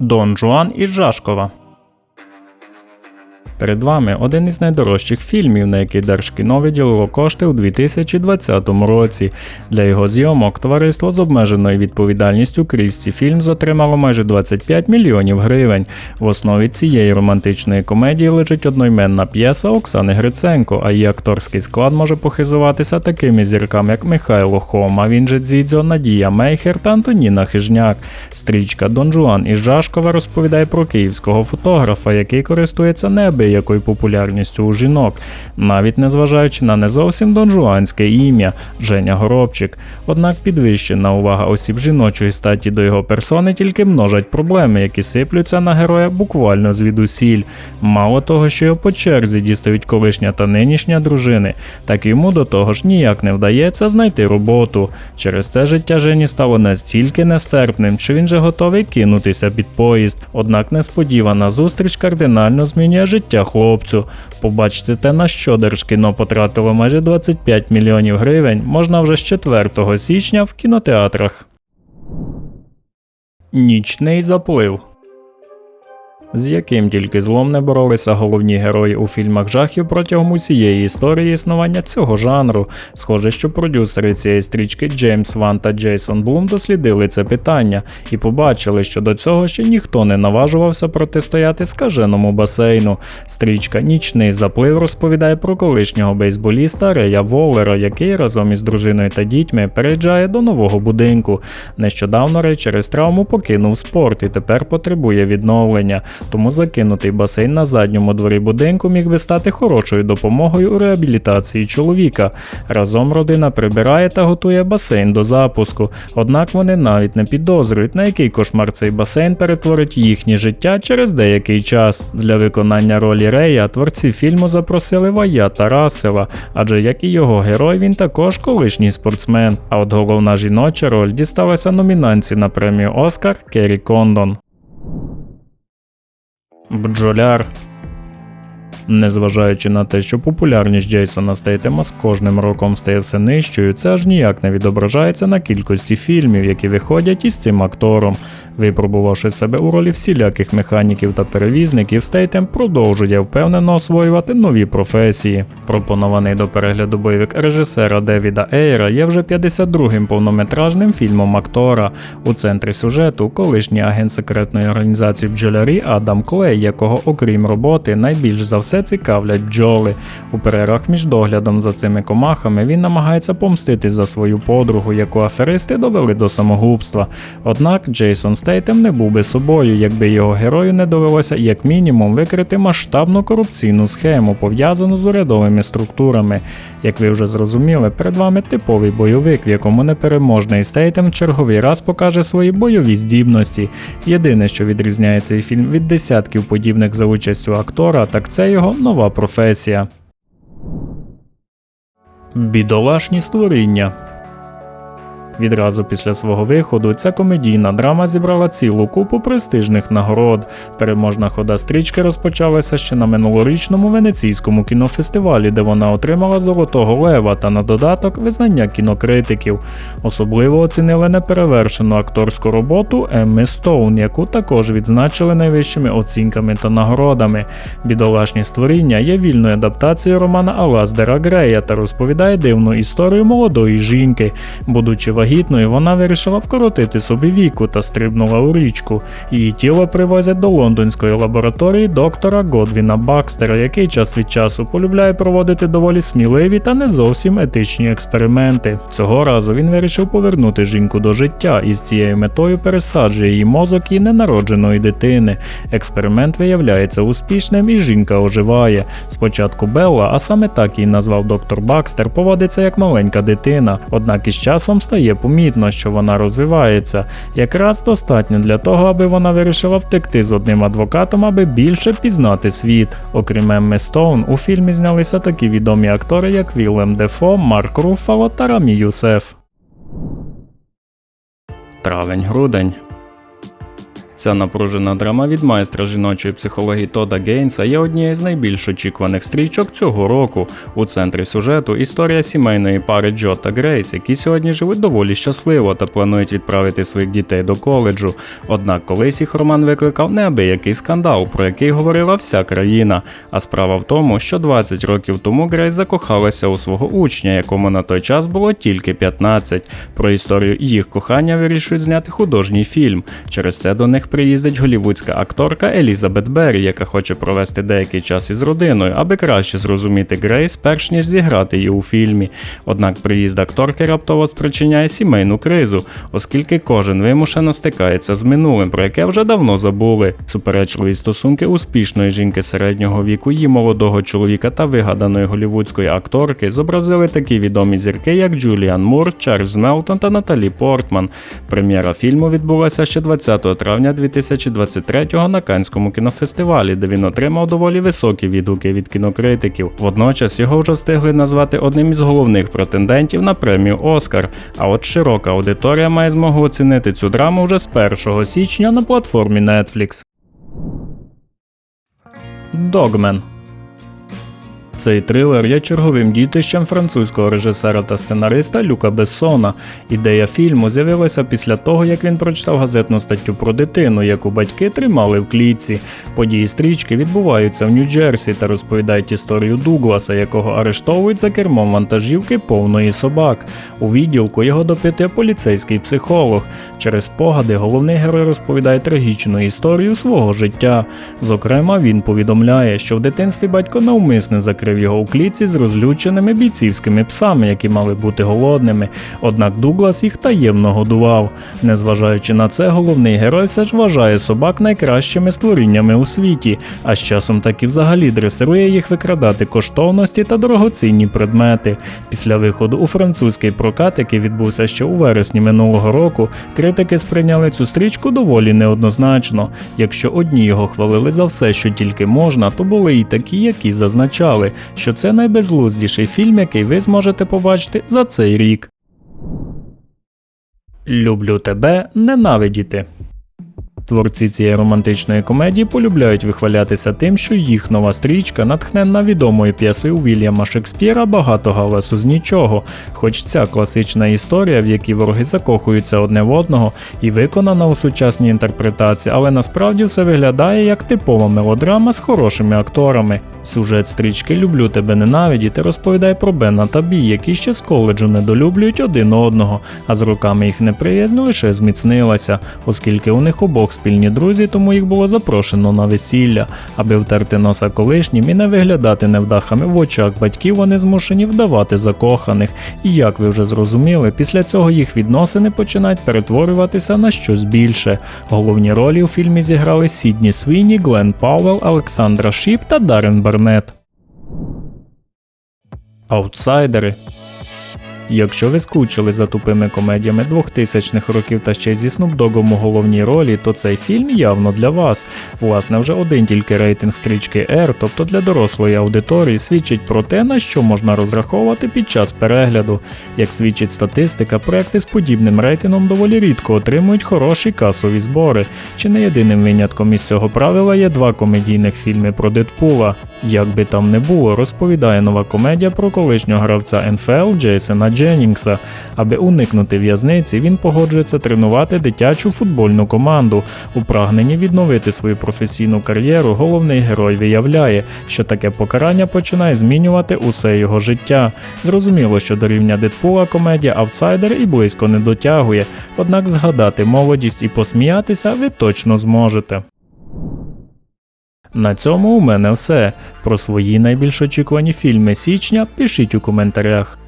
Дон Жуан із Жашкова. Перед вами один із найдорожчих фільмів, на який Держкіно виділило кошти у 2020 році. Для його зйомок товариство з обмеженою відповідальністю Крісті Фільмс отримало майже 25 мільйонів гривень. В основі цієї романтичної комедії лежить одноіменна п'єса Оксани Гриценко, а її акторський склад може похизуватися такими зірками, як Михайло Хома, він же Дзідзьо, Надія Мейхер та Антоніна Хижняк. Стрічка Дон Жуан із Жашкова розповідає про київського фотографа, який користується неабиякою популярністю у жінок, навіть незважаючи на не зовсім донжуанське ім'я Женя Горобчик. Однак підвищена увага осіб жіночої статі до його персони тільки множать проблеми, які сиплються на героя буквально звідусіль. Мало того, що його по черзі дістають колишня та нинішня дружини, так йому до того ж ніяк не вдається знайти роботу. Через це життя Жені стало настільки нестерпним, що він же готовий кинутися під поїзд. Однак несподівана зустріч кардинально змінює життя хлопцю. Побачити те, на що Держкіно потратило майже 25 мільйонів гривень, можна вже з 4 січня в кінотеатрах. Нічний заплив. З яким тільки злом не боролися головні герої у фільмах жахів протягом усієї історії існування цього жанру. Схоже, що продюсери цієї стрічки Джеймс Ван та Джейсон Блум дослідили це питання і побачили, що до цього ще ніхто не наважувався протистояти скаженому басейну. Стрічка Нічний заплив розповідає про колишнього бейсболіста Рея Воллера, який разом із дружиною та дітьми переїжджає до нового будинку. Нещодавно Рей через травму покинув спорт і тепер потребує відновлення тому закинутий басейн на задньому дворі будинку міг би стати хорошою допомогою у реабілітації чоловіка. Разом родина прибирає та готує басейн до запуску, однак вони навіть не підозрюють, на який кошмар цей басейн перетворить їхнє життя через деякий час. Для виконання ролі Рея творці фільму запросили Ваята Расела, адже як і його герой, він також колишній спортсмен. А от головна жіноча роль дісталася номінанці на премію Оскар Керрі Кондон. Бджоляр. Незважаючи на те, що популярність Джейсона Стейтема з кожним роком стає все нижчою, це аж ніяк не відображається на кількості фільмів, які виходять із цим актором. Випробувавши себе у ролі всіляких механіків та перевізників, Стейтем продовжує впевнено освоювати нові професії. Пропонований до перегляду бойовик режисера Девіда Ейра є вже 52-м повнометражним фільмом актора. У центрі сюжету колишній агент секретної організації бджолярі Адам Клей, якого, окрім роботи, найбільш за все цікавлять бджоли. У перервах між доглядом за цими комахами він намагається помстити за свою подругу, яку аферисти довели до самогубства. Однак Джейсон Стейтем не був би собою, якби його герою не довелося як мінімум викрити масштабну корупційну схему, пов'язану з урядовими структурами. Як ви вже зрозуміли, перед вами типовий бойовик, в якому непереможний Стейтем черговий раз покаже свої бойові здібності. Єдине, що відрізняє цей фільм від десятків подібних за участю актора, так це його нова професія. Бідолашні створіння. Відразу після свого виходу ця комедійна драма зібрала цілу купу престижних нагород. Переможна хода стрічки розпочалася ще на минулорічному венеційському кінофестивалі, де вона отримала Золотого Лева та на додаток визнання кінокритиків. Особливо оцінили неперевершену акторську роботу Емми Стоун, яку також відзначили найвищими оцінками та нагородами. Бідолашні створіння є вільною адаптацією романа Алаздера Грея та розповідає дивну історію молодої жінки. Будучи вагітною, вона вирішила вкоротити собі віку та стрибнула у річку. Її тіло привозять до лондонської лабораторії доктора Годвіна Бакстера, який час від часу полюбляє проводити доволі сміливі та не зовсім етичні експерименти. Цього разу він вирішив повернути жінку до життя і з цією метою пересаджує її мозок і ненародженої дитини. Експеримент виявляється успішним і жінка оживає. Спочатку Белла, а саме так її назвав доктор Бакстер, поводиться як маленька дитина, однак із часом стає помітно, що вона розвивається. Якраз достатньо для того, аби вона вирішила втекти з одним адвокатом, аби більше пізнати світ. Окрім Емми Стоун, у фільмі знялися такі відомі актори, як Віллем Дефо, Марк Руффало та Рамі Юсеф. Травень-грудень. Ця напружена драма від майстра жіночої психології Тода Гейнса є однією з найбільш очікуваних стрічок цього року. У центрі сюжету історія сімейної пари Джо та Грейс, які сьогодні живуть доволі щасливо та планують відправити своїх дітей до коледжу. Однак колись їх роман викликав неабиякий скандал, про який говорила вся країна. А справа в тому, що 20 років тому Грейс закохалася у свого учня, якому на той час було тільки 15. Про історію їх кохання вирішують зняти художній фільм. Через це до них приїздить голівудська акторка Елізабет Беррі, яка хоче провести деякий час із родиною, аби краще зрозуміти Грейс, перш ніж зіграти її у фільмі. Однак приїзд акторки раптово спричиняє сімейну кризу, оскільки кожен вимушено стикається з минулим, про яке вже давно забули. Суперечливі стосунки успішної жінки середнього віку, її молодого чоловіка та вигаданої голівудської акторки зобразили такі відомі зірки, як Джуліан Мур, Чарльз Мелтон та Наталі Портман. Прем'єра фільму відбулася ще 20 травня 2023-го на Канському кінофестивалі, де він отримав доволі високі відгуки від кінокритиків. Водночас його вже встигли назвати одним із головних претендентів на премію Оскар. А от широка аудиторія має змогу оцінити цю драму вже з 1 січня на платформі Netflix. Догмен цей трилер є черговим дітищем французького режисера та сценариста Люка Бессона. Ідея фільму з'явилася після того, як він прочитав газетну статтю про дитину, яку батьки тримали в клітці. Події стрічки відбуваються в Нью-Джерсі та розповідають історію Дугласа, якого арештовують за кермом вантажівки повної собак. У відділку його допитує поліцейський психолог. Через спогади головний герой розповідає трагічну історію свого життя. Зокрема, він повідомляє, що в дитинстві батько навмисне закрив його у клітці з розлюченими бійцівськими псами, які мали бути голодними. Однак Дуглас їх таємно годував. Незважаючи на це, головний герой все ж вважає собак найкращими створіннями у світі, а з часом таки взагалі дресирує їх викрадати коштовності та дорогоцінні предмети. Після виходу у французький прокат, який відбувся ще у вересні минулого року, критики сприйняли цю стрічку доволі неоднозначно. Якщо одні його хвалили за все, що тільки можна, то були і такі, які зазначали, що це найбезглуздіший фільм, який ви зможете побачити за цей рік. Люблю тебе ненавидіти. Творці цієї романтичної комедії полюбляють вихвалятися тим, що їх нова стрічка натхненна відомою п'єсою Вільяма Шекспіра багато галасу з нічого. Хоч ця класична історія, в якій вороги закохуються одне в одного, і виконана у сучасній інтерпретації, але насправді все виглядає як типова мелодрама з хорошими акторами. Сюжет стрічки Люблю тебе ненавидіти розповідає про Бена та Бі, які ще з коледжу недолюблюють один одного, а з роками їх неприязнь лише зміцнилася, оскільки у них обох спільні друзі, тому їх було запрошено на весілля, аби втерти носа колишнім і не виглядати невдахами в очах батьків, вони змушені вдавати закоханих. І як ви вже зрозуміли, після цього їх відносини починають перетворюватися на щось більше. Головні ролі у фільмі зіграли Сідні Свіні, Глен Пауел, Олександра Шіп та Дарен Барнет. Аутсайдери Якщо ви скучили за тупими комедіями 2000-х років та ще зі Снупдогом у головній ролі, то цей фільм явно для вас. Власне, вже один тільки рейтинг стрічки R, тобто для дорослої аудиторії, свідчить про те, на що можна розраховувати під час перегляду. Як свідчить статистика, проекти з подібним рейтингом доволі рідко отримують хороші касові збори. Чи не єдиним винятком із цього правила є два комедійних фільми про Дедпула. Як би там не було, розповідає нова комедія про колишнього гравця НФЛ Джейсона Дженнінгса. Аби уникнути в'язниці, він погоджується тренувати дитячу футбольну команду. У прагненні відновити свою професійну кар'єру головний герой виявляє, що таке покарання починає змінювати усе його життя. Зрозуміло, що до рівня Дедпула комедія Аутсайдер і близько не дотягує, однак згадати молодість і посміятися ви точно зможете. На цьому у мене все. Про свої найбільш очікувані фільми січня пишіть у коментарях.